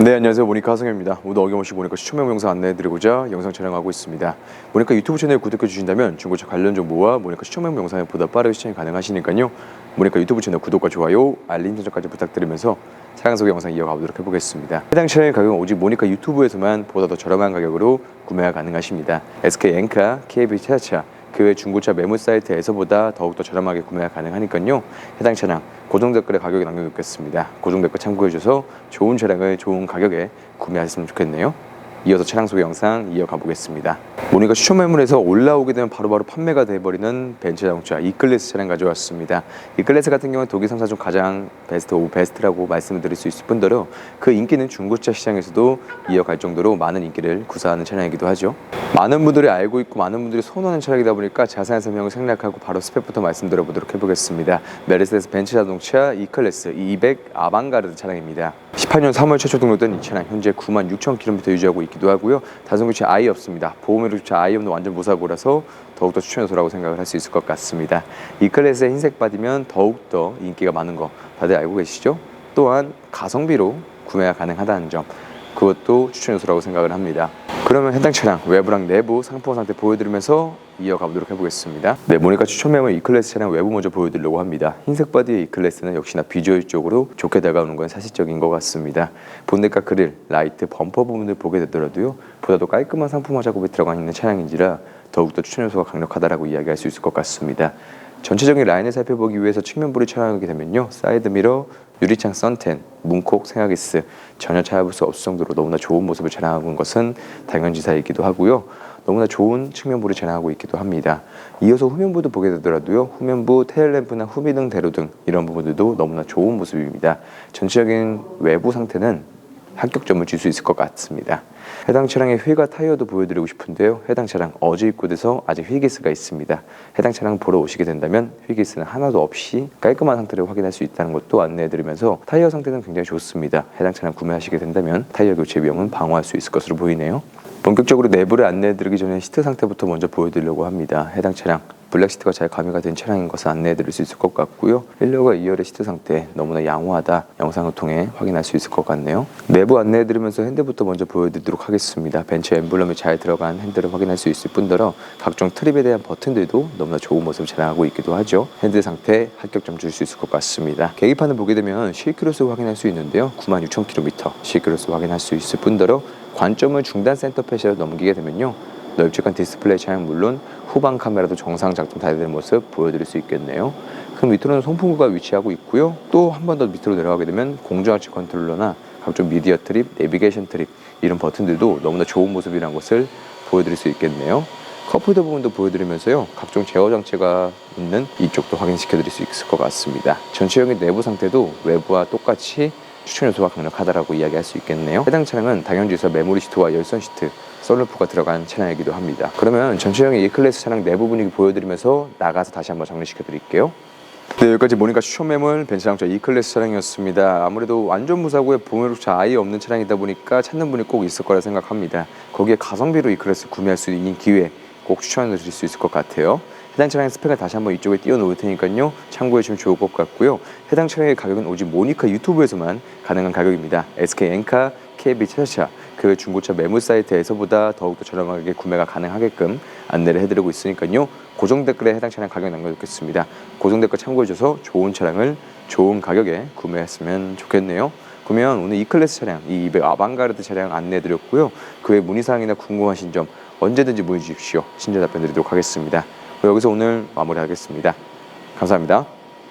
네 안녕하세요. 모니카 하성현입니다. 모두 어김없이 모니카 시청명 영상 안내해드리고자 영상 촬영하고 있습니다. 모니카 유튜브 채널 구독해 주신다면 중고차 관련 정보와 모니카 시청명 영상을 보다 빠르게 시청이 가능하시니까요. 모니카 유튜브 채널 구독과 좋아요 알림 설정까지 부탁드리면서 차량 소개 영상 이어가 보도록 해보겠습니다. 해당 차량의 가격은 오직 모니카 유튜브에서만 보다 더 저렴한 가격으로 구매가 가능하십니다. SK 엔카, KB 차차 그외 중고차 매물 사이트에서보다 더욱더 저렴하게 구매가 가능하니까요. 해당 차량 고정 댓글에 가격을 남겨놓겠습니다. 고정 댓글 참고해줘서 좋은 차량을 좋은 가격에 구매하셨으면 좋겠네요. 이어서 차량 소개 영상 이어가 보겠습니다. 모니가 추천 매물에서 올라오게 되면 바로바로 판매가 돼버리는 벤츠 자동차 E클래스 차량 가져왔습니다. E클래스 같은 경우는 독일 3사 중 가장 베스트 오브 베스트라고 말씀을 드릴 수 있을 뿐더러 그 인기는 중고차 시장에서도 이어갈 정도로 많은 인기를 구사하는 차량이기도 하죠. 많은 분들이 알고 있고 많은 분들이 선호하는 차량이다 보니까 자세한 설명을 생략하고 바로 스펙부터 말씀드려 보도록 해보겠습니다. 메르세데스 벤츠 자동차 E클래스 200 아방가르드 차량입니다. 18년 3월 최초 등록된 이 차량 현재 9만 6천 킬로미터 유지하고 있기도 하고요. 단순 교체 아예 없습니다. 보험료 교체 아예 없는 완전 무사고라서 더욱더 추천 요소라고 생각을 할 수 있을 것 같습니다. 이 클래스의 흰색 바디면 더욱더 인기가 많은 거 다들 알고 계시죠? 또한 가성비로 구매가 가능하다는 점 그것도 추천 요소라고 생각을 합니다. 그러면 해당 차량 외부랑 내부 상품 상태 보여드리면서 이어가 보도록 해보겠습니다. 네, 모니카 추천 매물 E클래스 차량 외부 먼저 보여드리려고 합니다. 흰색 바디의 E클래스는 역시나 비주얼적으로 좋게 다가오는 건 사실적인 것 같습니다. 본넷과 그릴, 라이트, 범퍼 부분을 보게 되더라도요. 보다도 깔끔한 상품화 작업이 들어가 있는 차량인지라 더욱더 추천 요소가 강력하다라고 이야기할 수 있을 것 같습니다. 전체적인 라인을 살펴보기 위해서 측면 부를 촬영하게 되면요. 사이드 미러, 유리창 선텐, 문콕, 생화기스 전혀 찾아볼 수 없을 정도로 너무나 좋은 모습을 자랑하고 것은 당연지사이기도 하고요. 너무나 좋은 측면부를 자랑하고 있기도 합니다. 이어서 후면부도 보게 되더라도요. 후면부 테일램프나 후미등, 대로등 이런 부분들도 너무나 좋은 모습입니다. 전체적인 외부 상태는 합격점을 줄 수 있을 것 같습니다. 해당 차량의 휠과 타이어도 보여드리고 싶은데요. 해당 차량 어제 입고돼서 아직 휠기스가 있습니다. 해당 차량 보러 오시게 된다면 휠기스는 하나도 없이 깔끔한 상태를 확인할 수 있다는 것도 안내해드리면서 타이어 상태는 굉장히 좋습니다. 해당 차량 구매하시게 된다면 타이어 교체 비용은 방어할 수 있을 것으로 보이네요. 본격적으로 내부를 안내해드리기 전에 시트 상태부터 먼저 보여드리려고 합니다. 해당 차량 블랙 시트가 잘 가미가 된 차량인 것을 안내해 드릴 수 있을 것 같고요. 1열과 2열의 시트 상태 너무나 양호하다 영상을 통해 확인할 수 있을 것 같네요. 내부 안내해 드리면서 핸들부터 먼저 보여드리도록 하겠습니다. 벤츠 엠블럼이 잘 들어간 핸들을 확인할 수 있을 뿐더러 각종 트립에 대한 버튼들도 너무나 좋은 모습을 자랑하고 있기도 하죠. 핸들 상태 합격점 줄 수 있을 것 같습니다. 계기판을 보게 되면 실키로수 확인할 수 있는데요. 96,000km 실키로수 확인할 수 있을 뿐더러 관점을 중단 센터 패시로 넘기게 되면요. 넓적한 디스플레이 차량 물론 후방 카메라도 정상 작동 다 되는 모습 보여드릴 수 있겠네요. 그 밑으로는 송풍구가 위치하고 있고요. 또 한 번 더 밑으로 내려가게 되면 공조하치 컨트롤러나 각종 미디어 트립, 내비게이션 트립 이런 버튼들도 너무나 좋은 모습이라는 것을 보여드릴 수 있겠네요. 컵홀더 부분도 보여드리면서요. 각종 제어 장치가 있는 이쪽도 확인시켜 드릴 수 있을 것 같습니다. 전체적인 내부 상태도 외부와 똑같이 추천 요소가 강력하다라고 이야기할 수 있겠네요. 해당 차량은 당연지에서 메모리 시트와 열선 시트, 썬루프가 들어간 차량이기도 합니다. 그러면 전체적인 E클래스 차량 내부 분위기 보여드리면서 나가서 다시 한번 정리시켜 드릴게요. 네, 여기까지 모니까 추천 매물 벤츠 자동차 E클래스 차량이었습니다. 아무래도 완전 무사고에 보물차 아예 없는 차량이다 보니까 찾는 분이 꼭 있을 거라 생각합니다. 거기에 가성비로 E클래스 구매할 수 있는 기회 꼭 추천해 드릴 수 있을 것 같아요. 해당 차량의 스펙을 다시 한번 이쪽에 띄워놓을 테니까요. 참고해 주시면 좋을 것 같고요. 해당 차량의 가격은 오직 모니카 유튜브에서만 가능한 가격입니다. SK 엔카, KB 차차 그 중고차 매물 사이트에서보다 더욱더 저렴하게 구매가 가능하게끔 안내를 해드리고 있으니까요. 고정 댓글에 해당 차량 가격 남겨놓겠습니다. 고정 댓글 참고해줘서 좋은 차량을 좋은 가격에 구매했으면 좋겠네요. 그러면 오늘 이 클래스 차량, 이200 아방가르드 차량 안내해드렸고요. 그의 문의사항이나 궁금하신 점 언제든지 문의 주십시오. 친절 답변 드리도록 하겠습니다. 여기서 오늘 마무리하겠습니다. 감사합니다.